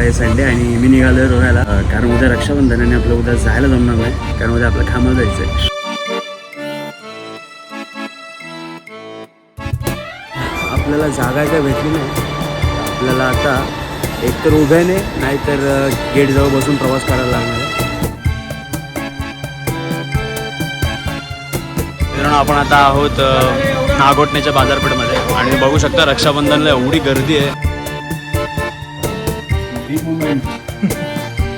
आहे संडे आणि मी निघालो रोहायला. कारण उद्या रक्षाबंधन आणि आपलं उद्या जायला जमणार नाही. कारण उद्या आपलं खामाला जायचं आहे आपल्याला जागा काय भेटली नाही. आपल्याला आता एकतर उभ्याने नाहीतर गेटजवळ बसून प्रवास करायला लागणार मित्रांनो आपण आता आहोत नागोटण्याच्या बाजारपेठमध्ये. आणि बघू शकता रक्षाबंधनला एवढी गर्दी आहे. दीपचंद्रालय moment.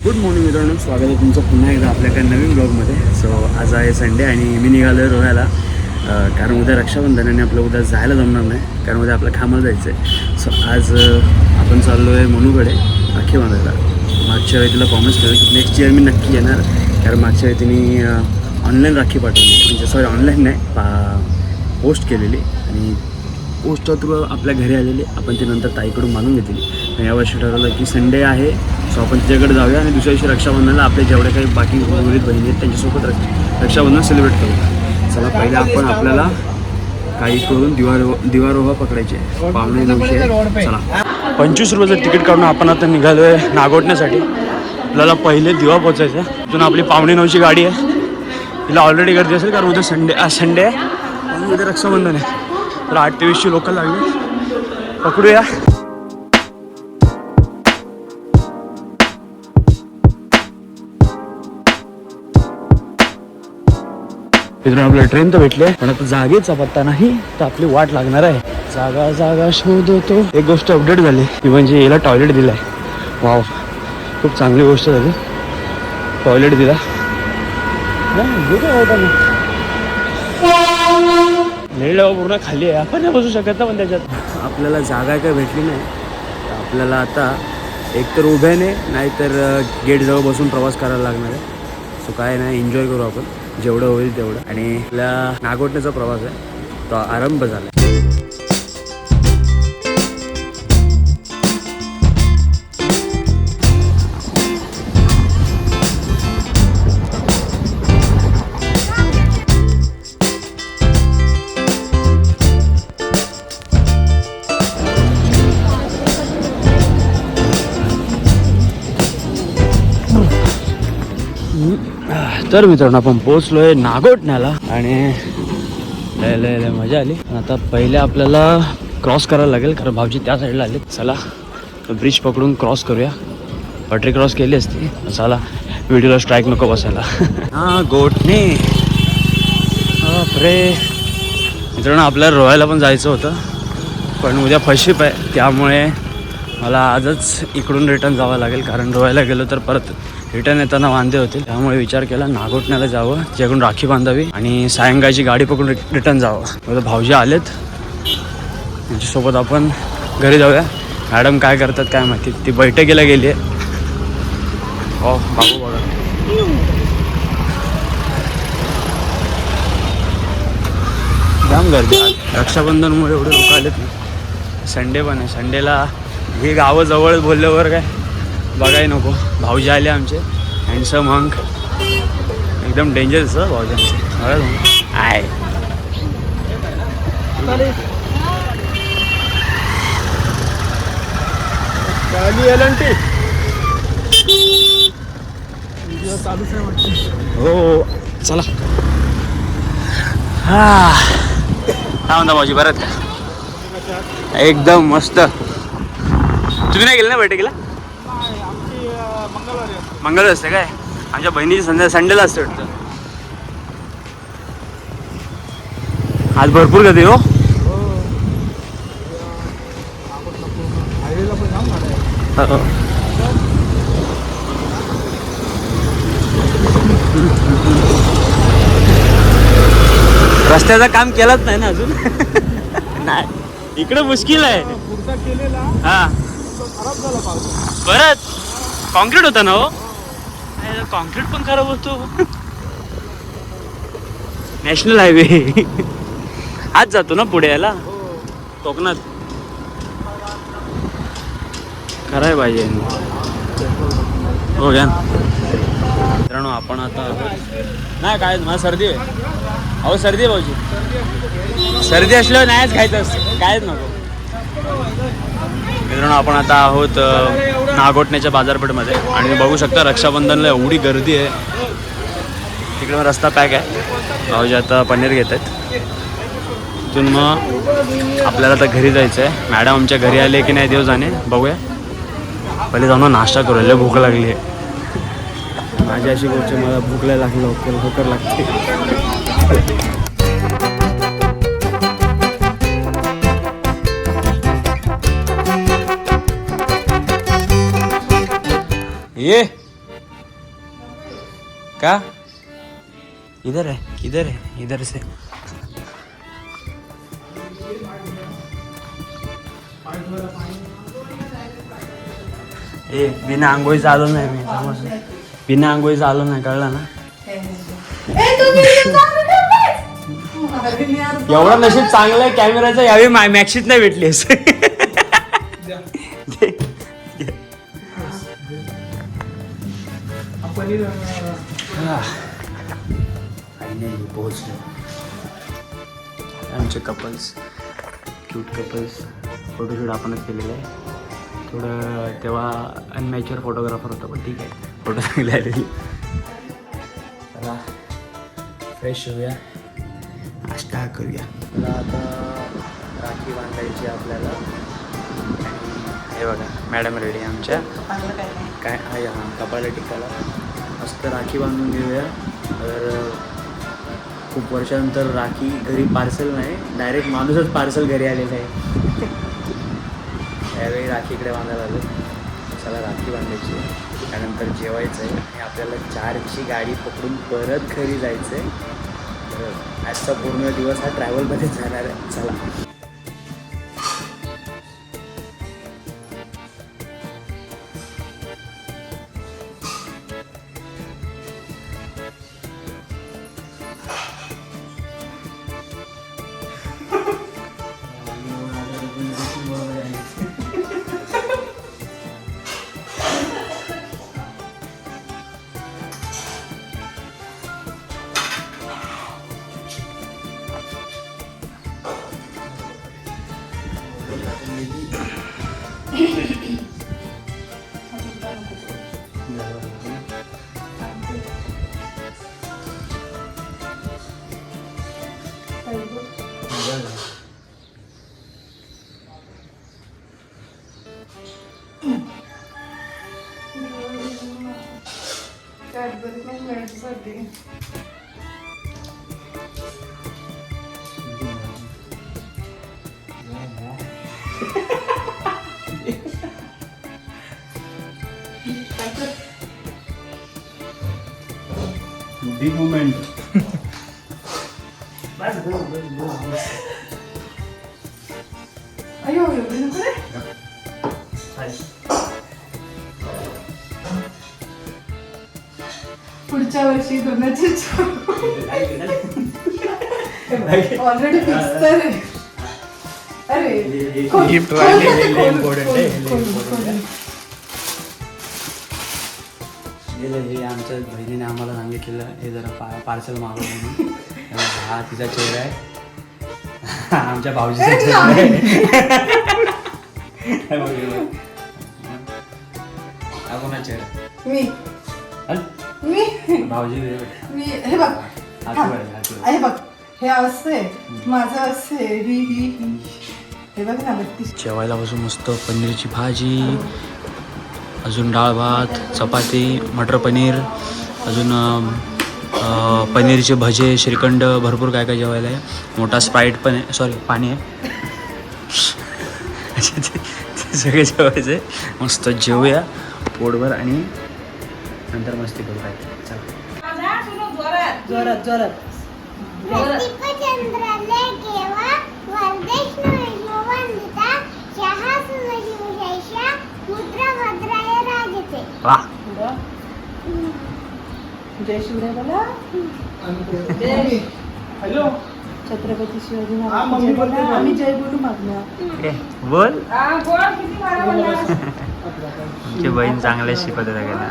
गुड मॉर्निंग मित्रांनो स्वागत आहे तुमचं पुन्हा एकदा आपल्या काही नवीन ब्लॉगमध्ये सो आज आहे संडे आणि मी निघालो आहे रोहायला कारण उद्या रक्षाबंधन आणि आपलं उद्या जायला जमणार नाही. कारण उद्या आपलं खामाला जायचं आहे सो आज आपण चाललो आहे मनूकडे राखी बांधायला. मागच्या वेळी तिला प्रॉमिस केलं की नेक्स्ट इयर मी नक्की येणार. कारण मागच्या वेळी तिने ऑनलाईन राखी पाठवली. म्हणजे सॉरी ऑनलाईन नाही पा पोस्ट केलेली. आणि पोस्टच्या थ्रू आपल्या घरी आलेली. आपण ती नंतर ताईकडून मानून घेतली. आणि यावर्षी ठरवलं की संडे आहे सो आपण तिच्याकडे जाऊया आणि दुसऱ्या दिवशी रक्षाबंधनाला आपले जेवढे काही बाकी उर्वरित बहिणी आहेत त्यांच्यासोबत रक्षाबंधन सेलिब्रेट करू चला पहिले आपण आपल्याला काही करून दिवारो दिवारोहा पकडायचे. पाहुणे नऊशे चला. पंचवीस रुपयाचं तिकीट काढून आपण आता निघालो आहे नागोटण्यासाठी. आपल्याला पहिले दिवा पोचायचा आहे. तिथून आपली पावणे नऊची गाडी आहे. तिला ऑलरेडी गर्दी असेल कारण उद्या संडे आज संडे आहे. आणि उद्या रक्षाबंधन आहे. तर आठ तेवीसची लोकं लोकल लागली. पकडूया. मित्रांनो आपल्याला ट्रेन तर भेटले आहे पण आता जागेचा पत्ता नाही तर आपली वाट लागणार आहे. जागा जागा शोधतो. एक गोष्ट अपडेट झाली ती म्हणजे याला टॉयलेट दिलाय. वाव खूप चांगली गोष्ट झाली. टॉयलेट दिला. नाही, पूर्ण खाली आहे. आपण नाही बसू शकत ना पण त्याच्यात. आपल्याला जागा काय भेटली नाही. आपल्याला आता एकतर उभ्याने नाहीतर गेटजवळ बसून प्रवास करायला लागणार आहे. सो काय नाही एन्जॉय करू आपण. जेवढं होईल तेवढं. आणि आपल्या नागोटण्याचा प्रवास आहे. तो आरंभ झाला. तर मित्रांनो आपण पोहोचलोय नागोटण्याला आणि लय लय लय मजा आली. आता पहिले आपल्याला क्रॉस करायला लागेल कारण भाऊजी त्या साईडला आले चला ब्रिज पकडून क्रॉस करूया. पटरी क्रॉस केली असती. चला व्हिडिओला स्ट्राईक नको बसायला. हा गोटणे बापरे. मित्रांनो आपल्याला रोहायला पण जायचं होतं. पण उद्या फशीप आहे त्यामुळे मला आजच इकडून रिटर्न जावं लागेल कारण रोहायला गेलो तर परत रिटर्न येताना वांदे होतील. त्यामुळे विचार केला नागोटण्याला जावं जेकडून राखी बांधावी आणि सायंकाळची गाडी पकडून रिटर्न जावं. आता भाऊजी आलेत. त्यांच्यासोबत आपण घरी जाऊया. मॅडम काय करतात काय माहिती? ती बैठकीला गेली आहे. हो बाबू बघा. जाम गर्दी. रक्षाबंधनमुळे एवढे लोक आलेत संडे पण आहे. संडेला हे गावं जवळ बोलल्यावर काय? बघाय नको. भाऊजी आले आमचे. हँडसम हंक एकदम डेंजरस भाऊजी आमचे. बघा तुम्ही. आय हो हो. चला. हा. म्हणता भाऊजी बरं का एकदम मस्त. तुम्ही नाही गेले ना बैठकीला? मंगळवार असते काय? आमच्या बहिणीची संध्या संडेला असते वाटतं. आज भरपूर गर्दी हो. हो. रस्त्याचं काम केलंच नाही ना अजून? नाही. इकडे मुश्किल आहे. हा. परत कॉन्क्रीट होता ना हो? कॉन्क्रीट पण खराब होतो. नॅशनल हायवे आज जातो ना पुढे याला कोकणात. खराय पाहिजे हो घ्या मित्रांनो आपण आता नाही काय मला सर्दी आहे. अहो सर्दी आहे भाऊजी. सर्दी असल्यावर नाहीच खायचं. असतं कायच नको. मित्रांनो आपण आता आहोत नागोटण्याच्या बाजारपेठमध्ये. आणि बघू शकता रक्षाबंधनला एवढी गर्दी आहे. तिकडे मग रस्ता पॅक आहे. भाऊजी आता पनीर घेत आहेत. तिथून मग आपल्याला आता घरी जायचं आहे मॅडम आमच्या घरी आले की नाही देव जाणे बघूया. पहिले जाऊन नाश्ता करू लय भूक लागली आहे. माझी अशी गोष्ट मला भूक लागलं लागली लवकर लवकर लागते. ये का इधर है किधर है इधर से ए बिना आंघोळीचं आलो नाही मी समजलं. बिना आंघोळीचं आलो नाही कळलं ना एवढं नशीब चांगलं आहे कॅमेराचं यावेळी मॅक्सीत नाही भेटली असं आमचे कपल्स क्यूट कपल्स फोटोशूट आपणच केलेलं आहे. थोडं तेव्हा अनमॅच्युअर फोटोग्राफर होतो पण ठीक आहे. फोटो चांगले आलेले चला फ्रेश होऊया. नाश्ता करूया. मला आता राखी बांधायची आपल्याला. हे बघा मॅडम रेडी आमच्या. काय आहे हां कपाळा टिकाला मस्त राखी बांधून घेऊया. तर खूप वर्षानंतर राखी घरी पार्सल नाही डायरेक्ट माणूसच पार्सल घरी आलेलं आहे. त्यावेळी राखीकडे बांधायला आलो. चला राखी बांधायची आहे. त्यानंतर जेवायचं आहे. आणि आपल्याला चारची गाडी पकडून परत घरी जायचं आहे तर आजचा पूर्ण दिवस हा ट्रॅव्हलमध्येच जाणार आहे. चला. Galiba ben verdim saber. Big moment. अयो एवढी नको रे. पुढच्या वर्षी दोन ऑलरेडी फिक्स तर. अरे खोल, राहिले, गेलं हे आमच्या बहिणीने आम्हाला सांगितलेलं हे जरा पा पार्सल मागव म्हणून. हा तिचा चेहरा आहे. आमच्या भाऊजीचा चेहरा आहे. हे हे. हा कोणा चेहरा? मी. मी. भाऊजी हे. मी हे बघ. हातू. हे. बघ. हे असं माझं असं ही ही ही हे बघ ना बत्तीस. जेवायला बसून मस्त पनीरची भाजी. अजून डाळ भात चपाती मटर पनीर अजून पनीरचे भजे श्रीखंड भरपूर काय काय जेवायला आहे. मोठा स्प्राईट पण आहे. सॉरी पाणी आहे. असे ते सगळे जेवायचे. मस्त जेवूया. पोटभर आणि नंतर मस्ती करू काय जोरात जोरात वा. जय शिवराय बोला. जय हॅलो छत्रपती शिवाजी महाराज. आम्ही जय बोलू मागणार बोल. तुमची बहीण चांगले शिकवत सगळ्यांना.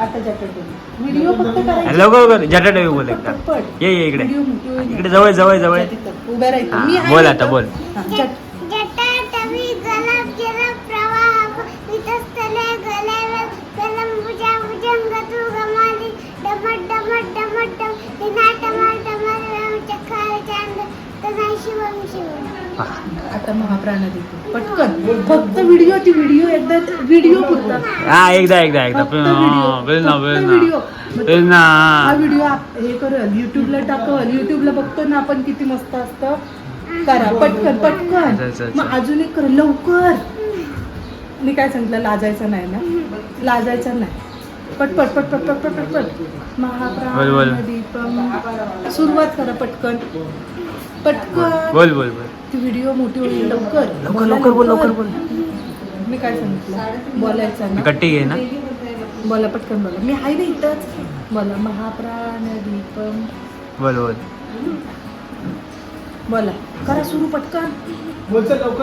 लवकर लवकर. जटा डेवी बोल एकदा. ये ये इकडे. इकडे जवळ जवळ जवळ. बोल आता. बोल. देते पटकन. फक्त व्हिडिओ ती व्हिडिओ एकदा व्हिडिओ पुरता. हा एकदा एकदा एकदा. फक्त व्हिडिओ. ना फक्त ना. ना. हा व्हिडिओ हे करल युट्यूबला टाकल युट्यूबला बघतो ना आपण किती मस्त असतं. करा. पटकन अच्छा, पटकन. अच्छा. मग अजून एक कर लवकर. मी काय सांगितलं? लाजायचं नाही ना? लाजायचं नाही. पटपट पटपट पटपट पटपट. बोल, बोल. महाप्राण दीपम सुरुवात करा पटकन. पटकन. बोल बोल बोल. ती व्हिडिओ मोठी होईल. लवकर. लवकर, बोला, लवकर बोल, लवकर. बोल. मी काय सांगितलं? बोलायचं ना? कट्टी घे ना? बोला पटकन बोला. मी आहे ना इथंच. बोला महाप्राण दीपम. बोल बोल. बोला. करा सुरू पटकन.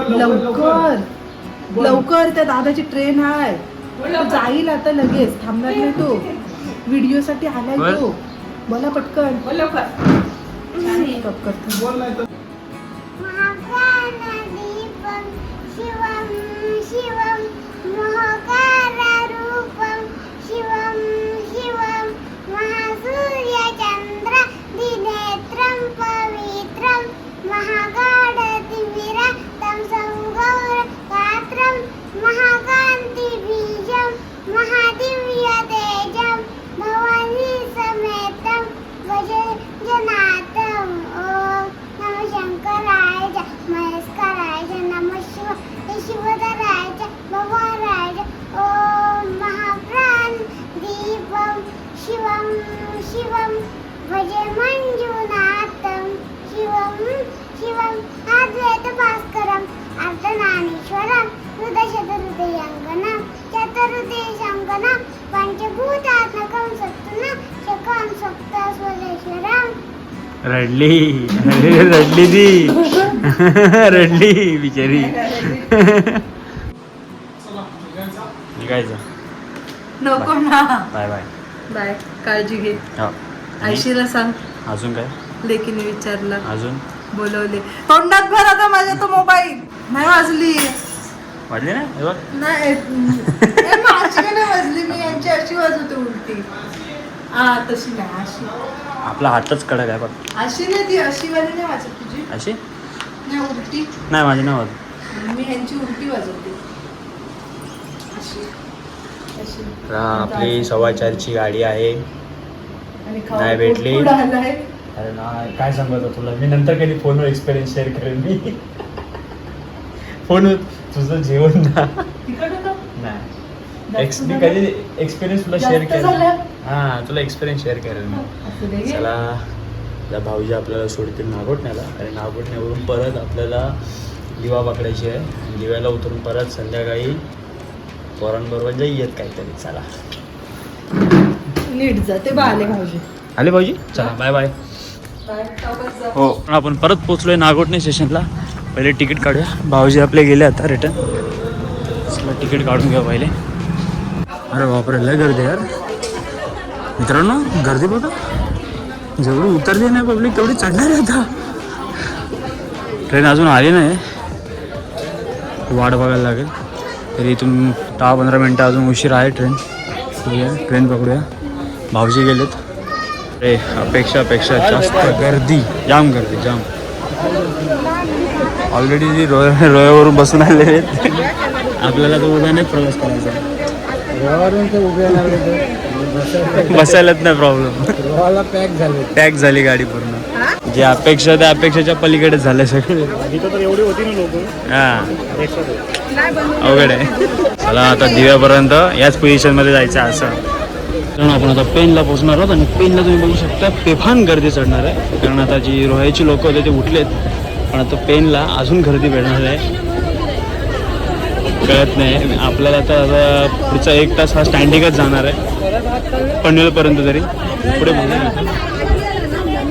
लवकर लवकर त्या दादाची ट्रेन आहे. तो जाईल आता लगेच. थांबणार नाही तो. व्हिडिओ साठी आलाय बोल. तो. बोला पटकन. Stop करते. wanna leave him. She wanna. रडली. रडली ती रडली बिचारी. निघायचं नको ना बाय बाय. बाय. काळजी घे. हो. आयशीला सांग. अजून काय? लेकीने विचारलं. अजून? बोलवले. तोंडात भर आता माझ्या तो मोबाईल. नाही वाजली. ना? हे बघ. नाही ए, माझी का नाही वाजली. मी यांची अशी वाजवते उलटी. हा तशी नाही अशी. आपला हातच कडक आहे बघ. अशी नाही ती अशी वाली नाही वाजत तुझी. अशी? नाही उलटी. नाही माझी नाही होत मी ह्यांची उलटी वाजवते. अशी अशी. आपली सव्वा चारची गाडी आहे. आणि खाऊ नाही भेटली. पुढं आलाय. अरे नाही काय सांगतो तुला? मी नंतर कधी फोनवर एक्सपिरियन्स शेअर करेन मी. फोन तुझं जेवण ना? नाही. जास्त एक्स मी झालं? कधी एक्सपिरियन्स तुला शेअर जास्त केला झालं? हां तुला एक्सपिरियन्स शेअर करेल मी असू दे. चला त्या भाऊजी आपल्याला सोडतील नागोठण्याला आणि नागोठण्यावरून परत आपल्याला दिवा पकडायची आहे. दिव्याला उतरून परत संध्याकाळी पोरांबरोबर जाईयेत काहीतरी. चला. नीट जा ते बा आले भाऊजी. आले भाऊजी? चला बाय बाय बाय, सावकाश जा. हो. आपण परत पोचलोय नागोठणे स्टेशनला पहिले तिकीट काढूया. भाऊजी आपले गेले आता रिटर्न चला तिकीट काढून घ्या पहिले. अरे बापरे लय गर्दी आहे यार. मित्रांनो गर्दी बघा. जेवढी उतरली नाही पब्लिक तेवढी चढणार आहे आता. ट्रेन अजून आली नाही. वाट बघायला लागेल. तरी इथून दहा पंधरा मिनटं अजून उशीर आहे ट्रेन बघूया ट्रेन पकडूया. भाऊजी गेलेत. अरे अपेक्षापेक्षा जास्त गर्दी. जाम गर्दी जाम. ऑलरेडी जी रोय रोयावरून बसून आलेले आहेत. आपल्याला तर उभ्याने प्रवास करायचा. आहे. बसायलाच नाही प्रॉब्लेम पॅक झाले. पॅक झाली गाडी पूर्ण. जे अपेक्षा त्या अपेक्षाच्या पलीकडे झाले सगळे. हा. अवघड आहे. चला आता दिव्यापर्यंत याच पोझिशनमध्ये जायचं आहे असं. कारण आपण आता पेनला पोहोचणार आहोत आणि पेनला तुम्ही बघू शकता बेफान गर्दी चढणार आहे. कारण आता जी रोह्याची लोक होते ते उठलेत. पण आता पेनला अजून गर्दी भेटणार आहे. कळत नाही. आपल्याला आता आता पुढचा एक तास हा स्टँडिंगच जाणार आहे. पनवेलपर्यंत तरी. पुढे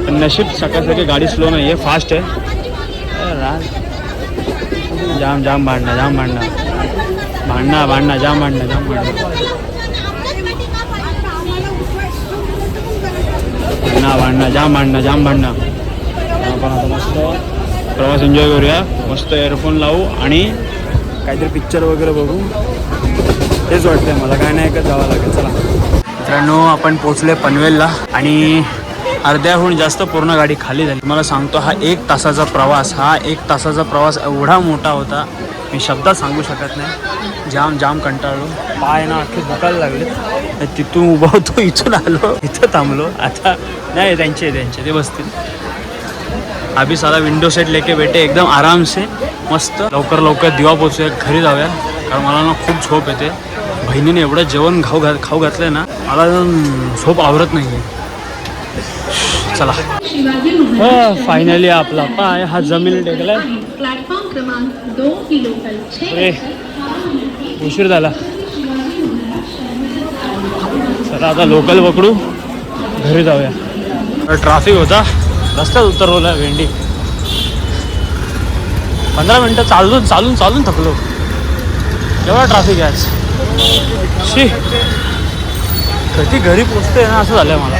पण नशीब सकाळ सकाळी गाडी स्लो नाही आहे. फास्ट आहे जाम जाम भांडणं जाम भांडणं. भांडणं भांडणं जाम भांडणं जाम भांडणं. भांडणं जाम भांडणं जाम भांडणं. आपण आता मस्त प्रवास एन्जॉय करूया. मस्त इयरफोन लावू आणि काहीतरी पिक्चर वगैरे बघू. तेच वाटतंय मला. काय नाही ऐकत जावं लागेल. चला. मित्रांनो आपण पोचले पनवेलला आणि अर्ध्याहून जास्त पूर्ण गाडी खाली झाली. मला सांगतो हा एक तासाचा प्रवास हा एक तासाचा प्रवास एवढा मोठा होता मी शब्दात सांगू शकत नाही. जाम जाम कंटाळलो. पाय ना अख्खे दुखायला लागले तिथून उभा होतो इथून आलो इथं थांबलो. आता नाही त्यांचे त्यांचे ते बसतील. अभी साला विंडो सेट लेके बेटे एकदम आराम से मस्त. लवकर लवकर दिवा पोचूया घरी जाऊया कारण मला ना खूप झोप येते. बहिणीने एवढं जेवण खाऊ घात खाऊ घातलंय ना मला झोप आवरत नाही चला. हो, फायनली आपला पाय हा जमीन टेकलाय. अरे उशीर झाला. चला आता लोकल पकडू. घरी जाऊया. ट्राफिक होता. रस्त्यात उतरवला भेंडी पंधरा मिनटं चालून चालून चालून थकलो. एवढा ट्राफिक आहे आज? शी. कधी घरी पोचते ना असं झालंय मला.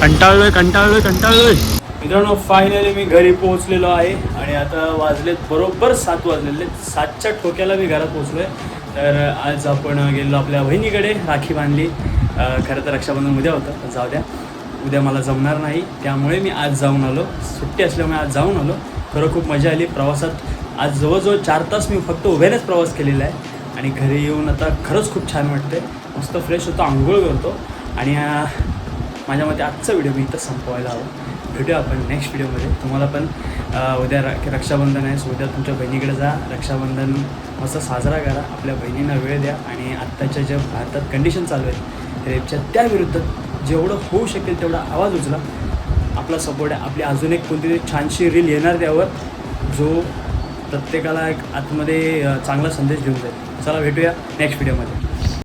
कंटाळलोय कंटाळलोय कंटाळलोय. मित्रांनो फायनली मी घरी पोहोचलेलो आहे. आणि आता वाजलेत बरोबर सात वाजलेले सातच्या ठोक्याला मी घरात पोहोचलोय. तर आज आपण गेलो आपल्या बहिणीकडे राखी बांधली. खरं तर रक्षाबंधन उद्या होतं पण जाऊ द्या. उद्या मला जमणार नाही. त्यामुळे मी आज जाऊन आलो. सुट्टी असल्यामुळे आज जाऊन आलो. खरं खूप मजा आली. प्रवासात आज जवळजवळ चार तास मी फक्त उभ्यानेच प्रवास केलेला आहे. आणि घरी येऊन आता खरंच खूप छान वाटते मस्त फ्रेश होतो आंघोळ करतो. आणि माझ्या मते आजचा व्हिडिओ मी इथं संपवायला हवा. भेटूया आपण नेक्स्ट व्हिडिओमध्ये तुम्हाला पण उद्या रा रक्षाबंधन आहे सो उद्या तुमच्या बहिणीकडे जा. रक्षाबंधन मस्त साजरा करा. आपल्या बहिणींना वेळ द्या. आणि आत्ताच्या ज्या भारतात कंडिशन चालू आहेत रेपच्या त्याविरुद्ध जेवढं होऊ शकेल तेवढा आवाज उचला. आपला सपोर्ट आहे. आपली अजून एक कोणती छानशी रील येणार त्यावर. जो प्रत्येकाला एक आतमध्ये चांगला संदेश देऊन जाईल. चला भेटूया नेक्स्ट व्हिडिओमध्ये